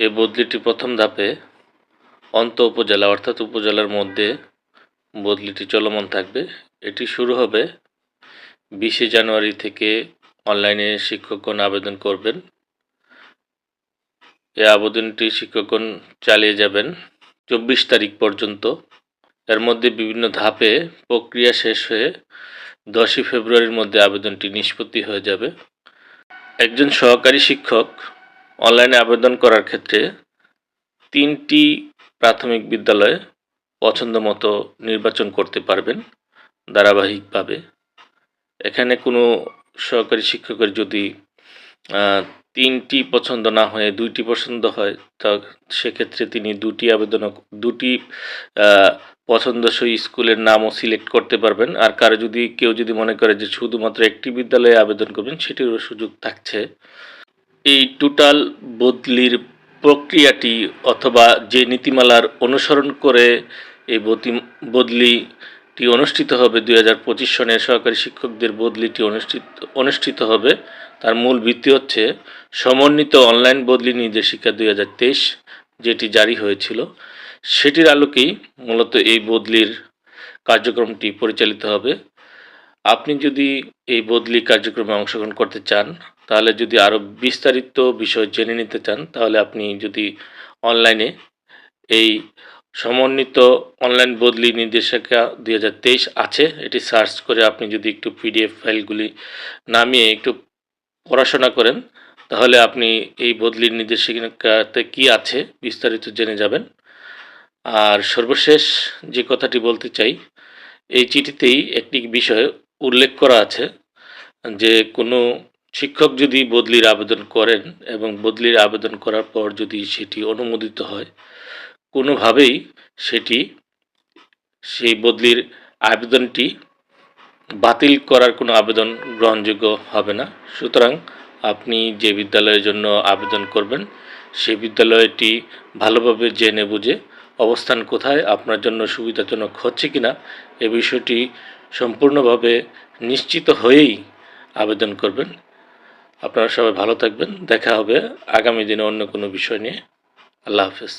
এই বদলিটি প্রথম ধাপে অন্ত উপজেলা অর্থাৎ উপজেলার মধ্যে বদলিটি চলমান থাকবে। এটি শুরু হবে বিশে জানুয়ারি থেকে অনলাইনে শিক্ষকগণ আবেদন করবেন। এই আবেদনটি শিক্ষকগণ চালিয়ে যাবেন চব্বিশ তারিখ পর্যন্ত। এর মধ্যে বিভিন্ন ধাপে প্রক্রিয়া শেষ হয়ে দশই ফেব্রুয়ারির মধ্যে আবেদনটি নিষ্পত্তি হয়ে যাবে। একজন সহকারী শিক্ষক অনলাইনে আবেদন করার ক্ষেত্রে তিনটি প্রাথমিক বিদ্যালয়ে পছন্দ মতো নির্বাচন করতে পারবেন ধারাবাহিকভাবে। এখানে কোনো সহকারী শিক্ষকের যদি তিনটি পছন্দ না হয়ে দুইটি পছন্দ হয়, তা সেক্ষেত্রে তিনি দুটি আবেদন, দুটি পছন্দসই স্কুলের নামও সিলেক্ট করতে পারবেন। আর কারও যদি, কেউ যদি মনে করে যে শুধুমাত্র একটি বিদ্যালয়ে আবেদন করবেন, সেটিরও সুযোগ থাকছে। টোটাল বদলির প্রক্রিয়াটি অথবা যে নীতিমালার অনুসরণ করে এই বদলিটি অনুষ্ঠিত হবে, দুই হাজার পঁচিশ সনের সহকারী শিক্ষকদের বদলিটি অনুষ্ঠিত অনুষ্ঠিত হবে, তার মূল ভিত্তি হচ্ছে সমন্বিত অনলাইন বদলি নির্দেশিকা দুই হাজার তেইশ যেটি জারি হয়েছিল। সেটির আলোকেই মূলত এই বদলির কার্যক্রমটি পরিচালিত হবে। আপনি যদি এই বদলি কার্যক্রমে অংশগ্রহণ করতে চান তাহলে যদি আরও বিস্তারিত বিষয় জেনে নিতে চান, তাহলে আপনি যদি অনলাইনে এই সমন্বিত অনলাইন বদলি নির্দেশিকা দুই হাজার তেইশ আছে, এটি সার্চ করে আপনি যদি একটু পিডিএফ ফাইলগুলি নামিয়ে একটু পড়াশোনা করেন, তাহলে আপনি এই বদলির নির্দেশিকাতে কি আছে বিস্তারিত জেনে যাবেন। আর সর্বশেষ যে কথাটি বলতে চাই, এই চিঠিতেই একটি বিষয় উল্লেখ করা আছে যে কোনো শিক্ষক যদি বদলির আবেদন করেন এবং বদলির আবেদন করার পর যদি সেটি অনুমোদিত হয়, কোনোভাবেই সেটি, সেই বদলির আবেদনটি বাতিল করার কোনো আবেদন গ্রহণযোগ্য হবে না। সুতরাং আপনি যে বিদ্যালয়ের জন্য আবেদন করবেন সেই বিদ্যালয়টি ভালোভাবে জেনে বুঝে অবস্থান কোথায়, আপনার জন্য সুবিধাজনক হচ্ছে কিনা, এ বিষয়টি সম্পূর্ণভাবে নিশ্চিত হয়েই আবেদন করবেন। আপনারা সবাই ভালো থাকবেন। দেখা হবে আগামী দিনে অন্য কোনো বিষয় নিয়ে। আল্লাহ হাফেজ।